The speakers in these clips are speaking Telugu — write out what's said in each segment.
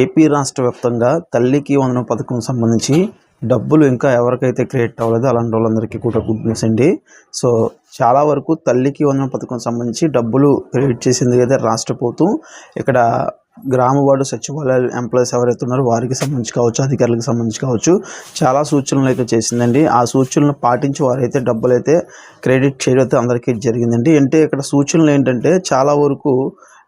ఏపీ రాష్ట్ర వ్యాప్తంగా తల్లికి వందనం పథకం సంబంధించి డబ్బులు ఇంకా ఎవరికైతే క్రియేట్ అవ్వలేదు అలాంటి వాళ్ళందరికీ కూడా గుడ్ న్యూస్ అండి. సో చాలా వరకు తల్లికి వందనం పథకం సంబంధించి డబ్బులు క్రియేట్ చేసింది అయితే రాష్ట్ర ప్రభుత్వం. ఇక్కడ గ్రామ వార్డు సచివాలయాలు ఎంప్లాయీస్ ఎవరైతే ఉన్నారో వారికి సంబంధించి కావచ్చు అధికారులకు సంబంధించి కావచ్చు చాలా సూచనలు అయితే చేసిందండి. ఆ సూచనలు పాటించి వారైతే డబ్బులు అయితే క్రెడిట్ చేయడం అయితే అందరికీ జరిగిందండి. అంటే ఇక్కడ సూచనలు ఏంటంటే చాలా వరకు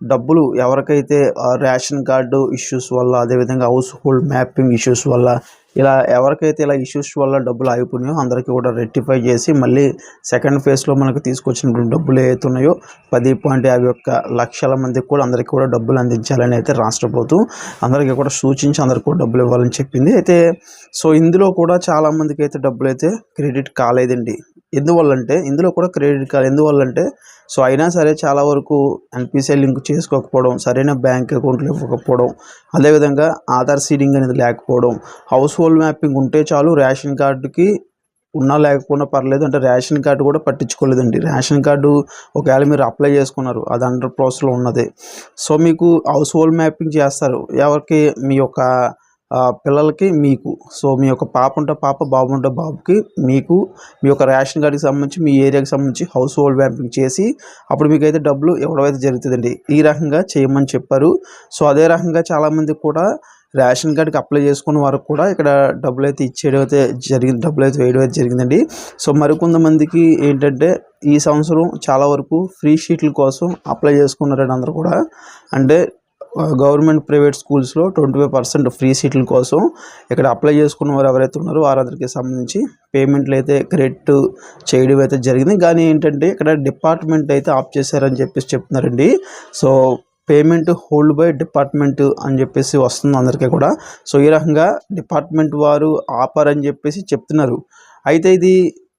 డబ్బులు ఎవరికైతే రేషన్ కార్డు ఇష్యూస్ వల్ల అదేవిధంగా హౌస్ హోల్డ్ మ్యాపింగ్ ఇష్యూస్ వల్ల ఇలా ఎవరికైతే ఇలా ఇష్యూస్ వల్ల డబ్బులు ఆగిపోయినాయో అందరికీ కూడా రెక్టిఫై చేసి మళ్ళీ సెకండ్ ఫేజ్లో మనకు తీసుకొచ్చినటువంటి డబ్బులు ఏవైతే ఉన్నాయో పది పాయింట్ యాభై ఒక్క లక్షల మందికి కూడా అందరికీ కూడా డబ్బులు అందించాలని అయితే రాష్ట్ర ప్రభుత్వం అందరికీ కూడా సూచించి అందరికీ కూడా డబ్బులు ఇవ్వాలని చెప్పింది. అయితే సో ఇందులో కూడా చాలా మందికి అయితే డబ్బులు అయితే క్రెడిట్ కాలేదండి. ఎందువల్లంటే ఇందులో కూడా క్రెడిట్ కార్డ్ ఎందువల్లంటే సో అయినా సరే చాలా వరకు ఎన్పిసిఐ లింక్ చేసుకోకపోవడం సరైన బ్యాంక్ అకౌంట్లు ఇవ్వకపోవడం అదేవిధంగా ఆధార్ సీడింగ్ అనేది లేకపోవడం హౌస్ హోల్డ్ మ్యాపింగ్ ఉంటే చాలు రేషన్ కార్డుకి ఉన్నా లేకపోయినా పర్లేదు అంటే రేషన్ కార్డు కూడా పట్టించుకోలేదండి. రేషన్ కార్డు ఒకవేళ మీరు అప్లై చేసుకున్నారు అది అండర్ ప్రాసెస్లో ఉన్నది. సో మీకు హౌస్ హోల్డ్ మ్యాపింగ్ చేస్తారు ఎవరికి మీ యొక్క పిల్లలకి మీకు. సో మీ యొక్క పాప ఉంటే పాప బాబు ఉంటే బాబుకి మీకు మీ యొక్క రేషన్ కార్డుకి సంబంధించి మీ ఏరియాకి సంబంధించి హౌస్ హోల్డ్ వ్యాంపింగ్ చేసి అప్పుడు మీకు అయితే డబ్బులు ఇవ్వడం జరుగుతుందండి. ఈ రకంగా చేయమని చెప్పారు. సో అదే రకంగా చాలామంది కూడా రేషన్ కార్డుకి అప్లై చేసుకున్న వరకు కూడా ఇక్కడ డబ్బులు అయితే ఇచ్చేయడం అయితే జరిగింది డబ్బులు అయితే వేయడం అయితే జరిగిందండి. సో మరికొంతమందికి ఏంటంటే ఈ సంవత్సరం చాలా వరకు ఫ్రీ షీట్ల కోసం అప్లై చేసుకున్నారండి అందరూ కూడా. అంటే గవర్నమెంట్ ప్రైవేట్ స్కూల్స్లో ట్వంటీ ఫైవ్ పర్సెంట్ ఫ్రీ సీట్ల కోసం ఇక్కడ అప్లై చేసుకున్న వారు ఎవరైతే ఉన్నారో వారందరికీ సంబంధించి పేమెంట్లు అయితే క్రెడిట్ చేయడం అయితే జరిగింది. కానీ ఏంటంటే ఇక్కడ డిపార్ట్మెంట్ అయితే ఆఫ్ చేశారని చెప్పేసి చెప్తున్నారండి. So payment hold by department అని చెప్పేసి వస్తుంది అందరికీ కూడా. సో ఈ రకంగా డిపార్ట్మెంట్ వారు ఆపర్ అని చెప్పేసి చెప్తున్నారు. అయితే ఇది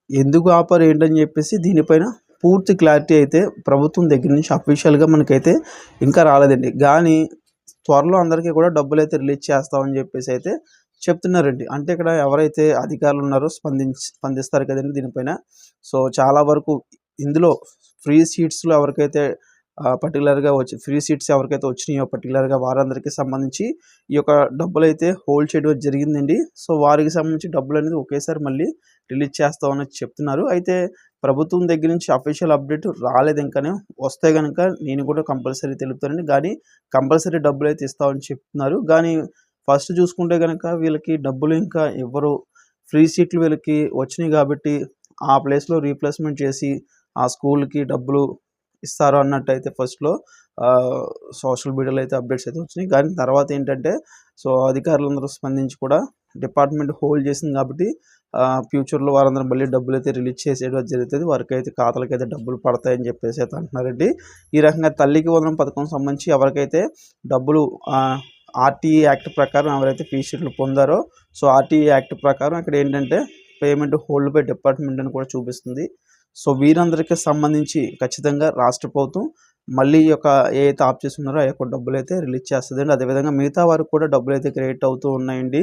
ఎందుకు ఆపర్ ఏంటని చెప్పేసి దీనిపైన పూర్తి క్లారిటీ అయితే ప్రభుత్వం దగ్గర నుంచి అఫీషియల్గా మనకైతే ఇంకా రాలేదండి. కానీ త్వరలో అందరికీ కూడా డబ్బులు అయితే రిలీజ్ చేస్తామని చెప్పేసి అయితే చెప్తున్నారండి. అంటే ఇక్కడ ఎవరైతే అధికారులు ఉన్నారో స్పందించి స్పందిస్తారు కదండి దీనిపైన. సో చాలా వరకు ఇందులో ఫ్రీ సీట్స్లో ఎవరికైతే పర్టికులర్గా వచ్చి ఫ్రీ సీట్స్ ఎవరికైతే వచ్చినాయో పర్టికులర్గా వారందరికీ సంబంధించి ఈ యొక్క డబ్బులు అయితే హోల్డ్ చేయడం జరిగిందండి. సో వారికి సంబంధించి డబ్బులు అనేది ఒకేసారి మళ్ళీ రిలీజ్ చేస్తామని చెప్తున్నారు. అయితే ప్రభుత్వం దగ్గర నుంచి అఫీషియల్ అప్డేట్ రాలేదు ఇంకానే. వస్తే కనుక నేను కూడా కంపల్సరీ తెలుపుతానండి. కానీ కంపల్సరీ డబ్బులు అయితే ఇస్తామని చెప్తున్నారు. కానీ ఫస్ట్ చూసుకుంటే కనుక వీళ్ళకి డబ్బులు ఇంకా ఎవరు ఫ్రీ సీట్లు వీళ్ళకి వచ్చినాయి కాబట్టి ఆ ప్లేస్లో రీప్లేస్మెంట్ చేసి ఆ స్కూల్కి డబ్బులు ఇస్తారు అన్నట్టు అయితే ఫస్ట్లో సోషల్ మీడియాలో అయితే అప్డేట్స్ అయితే వచ్చినాయి. కానీ తర్వాత ఏంటంటే సో అధికారులందరూ స్పందించి కూడా డిపార్ట్మెంట్ హోల్డ్ చేసింది కాబట్టి ఫ్యూచర్లో వారందరూ మళ్ళీ డబ్బులు అయితే రిలీజ్ చేసేయడం జరుగుతుంది. వారికి అయితే ఖాతాలకైతే డబ్బులు పడతాయని చెప్పేసి అయితే అంటున్నారండి ఈ రకంగా తల్లికి వందనం పథకం సంబంధించి ఎవరికైతే డబ్బులు ఆర్టీఈ యాక్ట్ ప్రకారం ఎవరైతే ఫీ షీట్లు పొందారో సో ఆర్టీఈ యాక్ట్ ప్రకారం ఇక్కడ ఏంటంటే పేమెంట్ హోల్డ్ బై డిపార్ట్మెంట్ అని కూడా చూపిస్తుంది. సో వీరందరికీ సంబంధించి ఖచ్చితంగా రాష్ట్ర ప్రభుత్వం మళ్ళీ యొక్క ఏదైతే ఆప్ చేస్తున్నారో ఆ యొక్క డబ్బులు అయితే రిలీజ్ చేస్తుందండి. అదేవిధంగా మిగతా వారికి కూడా డబ్బులు అయితే క్రియేట్ అవుతూ ఉన్నాయండి.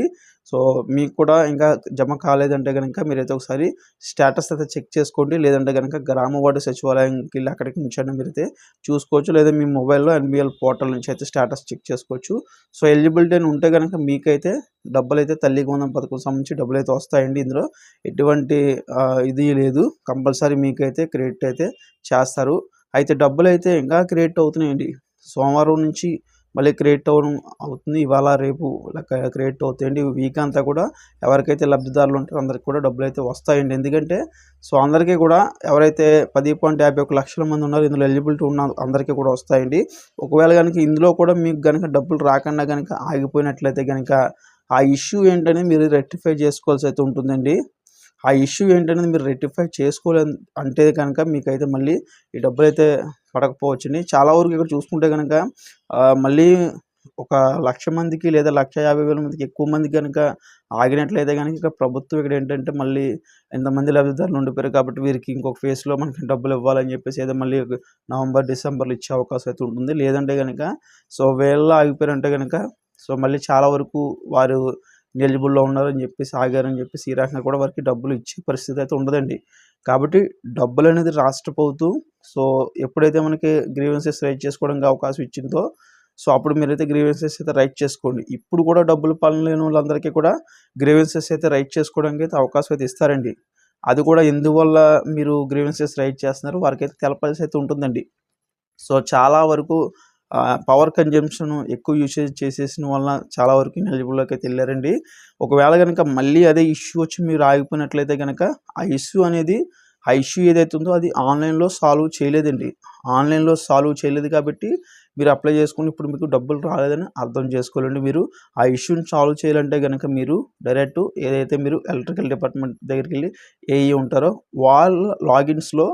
సో మీకు కూడా ఇంకా జమ కాలేదంటే కనుక మీరైతే ఒకసారి స్టేటస్ అయితే చెక్ చేసుకోండి. లేదంటే కనుక గ్రామ వార్డు సచివాలయంకి వెళ్ళి అక్కడికి నుంచండి మీరైతే చూసుకోవచ్చు. లేదా మీ మొబైల్లో ఎన్బిఎల్ పోర్టల్ నుంచి అయితే స్టేటస్ చెక్ చేసుకోవచ్చు. సో ఎలిజిబిలిటీ అని ఉంటే కనుక మీకైతే డబ్బులు అయితే తల్లి వందం పథకం సంబంధించి డబ్బులు అయితే వస్తాయండి ఇందులో. ఎటువంటి ఇది లేదు. కంపల్సరీ మీకైతే క్రెడిట్ అయితే చేస్తారు. అయితే డబ్బులు అయితే ఇంకా క్రియేట్ అవుతున్నాయండి. సోమవారం నుంచి మళ్ళీ క్రియేట్ అవడం అవుతుంది. ఇవాళ రేపు క్రియేట్ అవుతాయండి. వీక్ అంతా కూడా ఎవరికైతే లబ్ధిదారులు ఉంటారో అందరికి కూడా డబ్బులు అయితే వస్తాయండి. ఎందుకంటే సో అందరికీ కూడా ఎవరైతే పది పాయింట్ యాభై ఒక లక్షల మంది ఉన్నారో ఇందులో ఎలిజిబిలిటీ ఉన్న అందరికీ కూడా వస్తాయండి. ఒకవేళ కనుక ఇందులో కూడా మీకు కనుక డబ్బులు రాకుండా కనుక ఆగిపోయినట్లయితే కనుక ఆ ఇష్యూ ఏంటనేది మీరు రెక్టిఫై చేసుకోవాల్సి అయితే ఉంటుందండి. ఆ ఇష్యూ ఏంటనేది మీరు రెక్టిఫై చేసుకోలే అంటే కనుక మీకైతే మళ్ళీ ఈ డబ్బులు అయితే పడకపోవచ్చండి. చాలా వరకు ఇక్కడ చూసుకుంటే కనుక మళ్ళీ ఒక లక్ష మందికి లేదా లక్ష యాభై వేల మందికి ఎక్కువ మంది కనుక ఆగినట్లయితే కనుక ఇక ప్రభుత్వం ఇక్కడ ఏంటంటే మళ్ళీ ఎంతమంది లబ్ధిదారులు ఉండిపోయారు కాబట్టి వీరికి ఇంకొక ఫేస్లో మనకి డబ్బులు ఇవ్వాలని చెప్పేసి ఏదో మళ్ళీ నవంబర్ డిసెంబర్లో ఇచ్చే అవకాశం అయితే ఉంటుంది. లేదంటే కనుక సో వేళ్ళ ఆగిపోయారంటే కనుక సో మళ్ళీ చాలా వరకు వారు ఎలిజిబుల్లో ఉన్నారని చెప్పేసి ఆగారని చెప్పేసి ఈ రకంగా కూడా వారికి డబ్బులు ఇచ్చే పరిస్థితి అయితే ఉండదండి. కాబట్టి డబ్బులు అనేది రాష్ట్ర ప్రభుత్వం సో ఎప్పుడైతే మనకి గ్రీవెన్సెస్ రైట్ చేసుకోవడానికి అవకాశం ఇచ్చిందో సో అప్పుడు మీరైతే గ్రీవెన్సెస్ అయితే రైట్ చేసుకోండి. ఇప్పుడు కూడా డబ్బులు పనులేని వాళ్ళందరికీ కూడా గ్రీవెన్సెస్ అయితే రైట్ చేసుకోవడానికి అయితే అవకాశం అయితే ఇస్తారండి. అది కూడా ఎందువల్ల మీరు గ్రీవెన్సెస్ రైట్ చేస్తున్నారు? వారికైతే తెలపాల్సి అయితే ఉంటుందండి. సో చాలా వరకు పవర్ కన్జంప్షన్ ఎక్కువ యూసేజ్ చేసేసిన వలన చాలా వరకు ఇనెలిజిబుల్లోకి అయితే వెళ్ళారండి. ఒకవేళ కనుక మళ్ళీ అదే ఇష్యూ వచ్చి మీరు ఆగిపోయినట్లయితే కనుక ఆ ఇష్యూ అనేది ఆ ఇష్యూ ఏదైతే ఉందో అది ఆన్లైన్లో సాల్వ్ చేయలేదండి. ఆన్లైన్లో సాల్వ్ చేయలేదు కాబట్టి మీరు అప్లై చేసుకుని ఇప్పుడు మీకు డబ్బులు రాలేదని అర్థం చేసుకోవాలండి మీరు. ఆ ఇష్యూని సాల్వ్ చేయాలంటే కనుక మీరు డైరెక్ట్ ఏదైతే మీరు ఎలక్ట్రికల్ డిపార్ట్మెంట్ దగ్గరికి వెళ్ళి ఏఈ ఉంటారో వాళ్ళ లాగిన్స్లో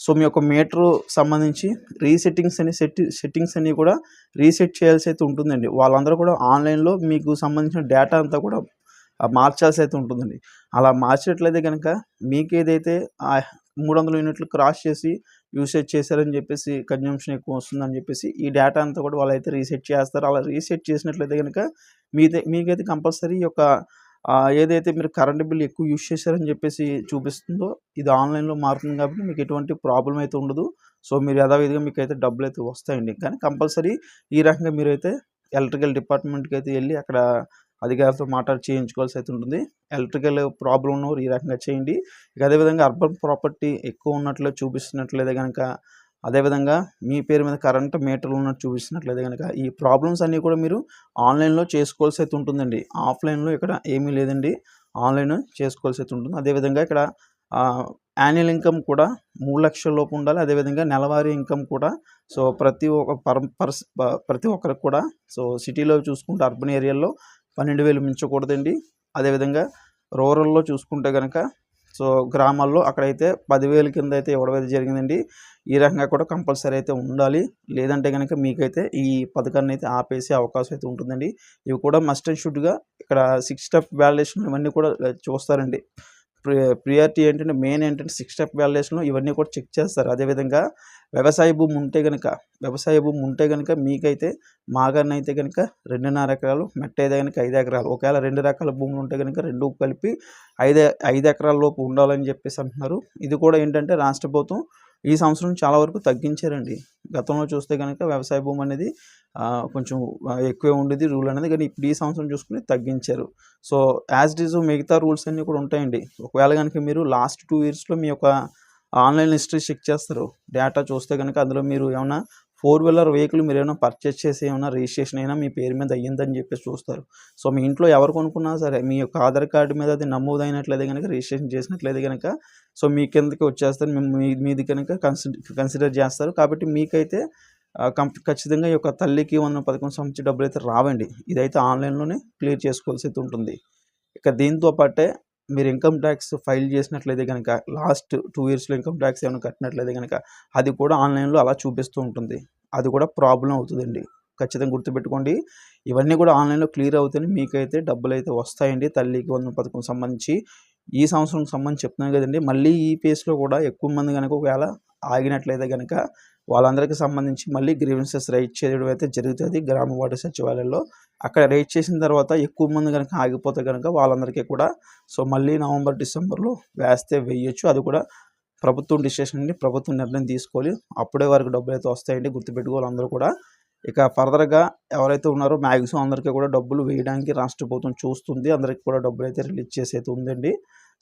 సో మీ యొక్క మీటర్ సంబంధించి రీసెట్టింగ్స్ అని సెట్ సెట్టింగ్స్ అన్నీ కూడా రీసెట్ చేయాల్సి అయితే ఉంటుందండి. వాళ్ళందరూ కూడా ఆన్లైన్లో మీకు సంబంధించిన డేటా అంతా కూడా మార్చాల్సి అయితే ఉంటుందండి. అలా మార్చినట్లయితే కనుక మీకు ఏదైతే మూడు వందల యూనిట్లు క్రాస్ చేసి యూసేజ్ చేశారని చెప్పేసి కన్జంప్షన్ ఎక్కువ వస్తుందని చెప్పేసి ఈ డేటా అంతా కూడా వాళ్ళైతే రీసెట్ చేస్తారు. అలా రీసెట్ చేసినట్లయితే కనుక మీదే మీకైతే కంపల్సరీ ఈ యొక్క ఏదైతే మీరు కరెంట్ బిల్ ఎక్కువ యూజ్ చేశారని చెప్పేసి చూపిస్తుందో ఇది ఆన్లైన్లో మారుతుంది కాబట్టి మీకు ఎటువంటి ప్రాబ్లం అయితే ఉండదు. సో మీరు యథావిధిగా మీకు అయితే డబ్బులు అయితే వస్తాయండి. కానీ కంపల్సరీ ఈ రకంగా మీరైతే ఎలక్ట్రికల్ డిపార్ట్మెంట్కి అయితే వెళ్ళి అక్కడ అధికారులతో మాట్లాడి చేయించుకోవాల్సి అయితే ఉంటుంది. ఎలక్ట్రికల్ ప్రాబ్లం ఉన్నవారు ఈ రకంగా చేయండి. ఇక అదేవిధంగా అర్బన్ ప్రాపర్టీ ఎక్కువ ఉన్నట్లు చూపిస్తున్నట్లయితే కనుక అదేవిధంగా మీ పేరు మీద కరెంట్ మీటర్లు ఉన్నట్టు చూపిస్తున్నట్లయితే కనుక ఈ ప్రాబ్లమ్స్ అన్నీ కూడా మీరు ఆన్లైన్లో చేసుకోవాల్సి అయితే ఉంటుందండి. ఆఫ్లైన్లో ఇక్కడ ఏమీ లేదండి. ఆన్లైన్ చేసుకోవాల్సి అయితే ఉంటుంది. అదేవిధంగా ఇక్కడ యాన్యువల్ ఇన్కమ్ కూడా మూడు లక్షల లోపు ఉండాలి. అదేవిధంగా నెలవారీ ఇన్కమ్ కూడా. సో ప్రతి ఒక్క పర్స్ ప్రతి ఒక్కరికి కూడా. సో సిటీలో చూసుకుంటే అర్బన్ ఏరియాలో పన్నెండు వేలు మించకూడదండి. అదేవిధంగా రూరల్లో చూసుకుంటే కనుక సో గ్రామాల్లో అక్కడైతే పదివేల కింద అయితే ఇవ్వడం అయితే జరిగిందండి. ఈ రకంగా కూడా కంపల్సరీ అయితే ఉండాలి. లేదంటే కనుక మీకైతే ఈ పథకాన్ని అయితే ఆపేసే అవకాశం అయితే ఉంటుందండి. ఇవి కూడా మస్ట్ అండ్ షుడ్గా ఇక్కడ సిక్స్ స్టెప్ వ్యాలిడేషన్ ఇవన్నీ కూడా చూస్తారండి. ప్రియారిటీ ఏంటంటే మెయిన్ ఏంటంటే సిక్స్ స్టెప్ వ్యాలిడేషన్ ఇవన్నీ కూడా చెక్ చేస్తారు. అదేవిధంగా వ్యవసాయ భూమి ఉంటే కనుక వ్యవసాయ భూమి ఉంటే కనుక మీకైతే మాగాన్ని కనుక రెండున్నర ఎకరాలు మెట్ట అయితే కనుక ఐదు ఎకరాలు ఒకవేళ రెండు రకాల భూములు ఉంటే కనుక రెండు కలిపి ఐదు ఐదు ఎకరాల లోపు ఉండాలని చెప్పేసి అంటున్నారు. ఇది కూడా ఏంటంటే రాష్ట్ర ప్రభుత్వం ఈ సంవత్సరం చాలా వరకు తగ్గించారండి. గతంలో చూస్తే కనుక వ్యవసాయ భూమి అనేది కొంచెం ఎక్కువే ఉండేది రూల్ అనేది. కానీ ఇప్పుడు ఈ సంవత్సరం చూసుకుని తగ్గించారు. సో యాజ్ ఇట్ ఈజ్ మిగతా రూల్స్ అన్నీ కూడా ఉంటాయండి. ఒకవేళ కనుక మీరు లాస్ట్ టూ ఇయర్స్లో మీ యొక్క ఆన్లైన్ హిస్టరీ చెక్ చేస్తారు. డేటా చూస్తే కనుక అందులో మీరు ఏమైనా ఫోర్ వీలర్ వెహికల్ మీరు ఏమైనా పర్చేస్ చేసి ఏమైనా రిజిస్ట్రేషన్ అయినా మీ పేరు మీద అయ్యిందని చెప్పేసి చూస్తారు. సో మీ ఇంట్లో ఎవరు కొనుక్కున్నా సరే మీ యొక్క ఆధార్ కార్డు మీద అది నమోదైనట్లయితే కనుక రిజిస్ట్రేషన్ చేసినట్లయితే కనుక సో మీ కిందకి వచ్చేస్తారు మీ మీది కనుక కన్సిడర్ కన్సిడర్ చేస్తారు. కాబట్టి మీకైతే కం- ఖచ్చితంగా ఈ యొక్క తల్లికి వందన పథకం సంబంధించి డబ్బులు అయితే రావండి. ఇదైతే ఆన్లైన్లోనే క్లియర్ చేసుకోవాల్సి అయితే ఉంటుంది. ఇక దీంతో పాటే మీరు ఇన్కమ్ ట్యాక్స్ ఫైల్ చేసినట్లయితే కనుక లాస్ట్ టూ ఇయర్స్లో ఇన్కమ్ ట్యాక్స్ ఏమైనా కట్టినట్లయితే కనుక అది కూడా ఆన్లైన్లో అలా చూపిస్తూ ఉంటుంది. అది కూడా ప్రాబ్లం అవుతుందండి. ఖచ్చితంగా గుర్తుపెట్టుకోండి. ఇవన్నీ కూడా ఆన్లైన్లో క్లియర్ అవుతాయి మీకైతే డబ్బులు అయితే వస్తాయండి. తల్లికి వందన పథకం సంబంధించి ఈ సంవత్సరం సంబంధించి చెప్తున్నాను కదండి. మళ్ళీ ఈ పేస్లో కూడా ఎక్కువ మంది కనుక ఒకవేళ ఆగినట్లయితే కనుక వాళ్ళందరికీ సంబంధించి మళ్ళీ గ్రీవెన్సెస్ రైట్ చేయడం అయితే జరుగుతుంది గ్రామ వార్డు సచివాలయంలో. అక్కడ రైట్ చేసిన తర్వాత ఎక్కువ మంది కనుక ఆగిపోతే కనుక వాళ్ళందరికీ కూడా సో మళ్ళీ నవంబర్ డిసెంబర్లో వేస్తే వేయొచ్చు అది కూడా ప్రభుత్వం డిసిషన్ అండి. ప్రభుత్వం నిర్ణయం తీసుకోవాలి. అప్పుడే వారికి డబ్బులు అయితే వస్తాయండి. గుర్తుపెట్టుకోవాలి అందరూ కూడా. ఇక ఫర్దర్గా ఎవరైతే ఉన్నారో మ్యాక్సిమం అందరికీ కూడా డబ్బులు వేయడానికి రాష్ట్ర ప్రభుత్వం చూస్తుంది. అందరికీ కూడా డబ్బులు అయితే రిలీజ్ చేసి అయితే ఉందండి.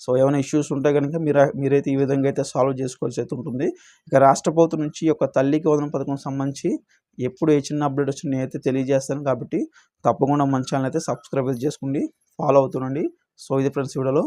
సో ఏమైనా ఇష్యూస్ ఉంటే కనుక మీరు మీరైతే ఈ విధంగా అయితే సాల్వ్ చేసుకోవాల్సి అయితే ఉంటుంది. ఇక రాష్ట్ర ప్రభుత్వం నుంచి ఈ యొక్క తల్లికి వదన పథకం సంబంధించి ఎప్పుడు ఏ చిన్న అప్డేట్ వచ్చినా నేనైతే తెలియజేస్తాను కాబట్టి తప్పకుండా మన ఛానల్ అయితే సబ్స్క్రైబ్ చేసుకోండి ఫాలో అవుతుండండి. సో ఇది ఫ్రెండ్స్ వీడియోలో.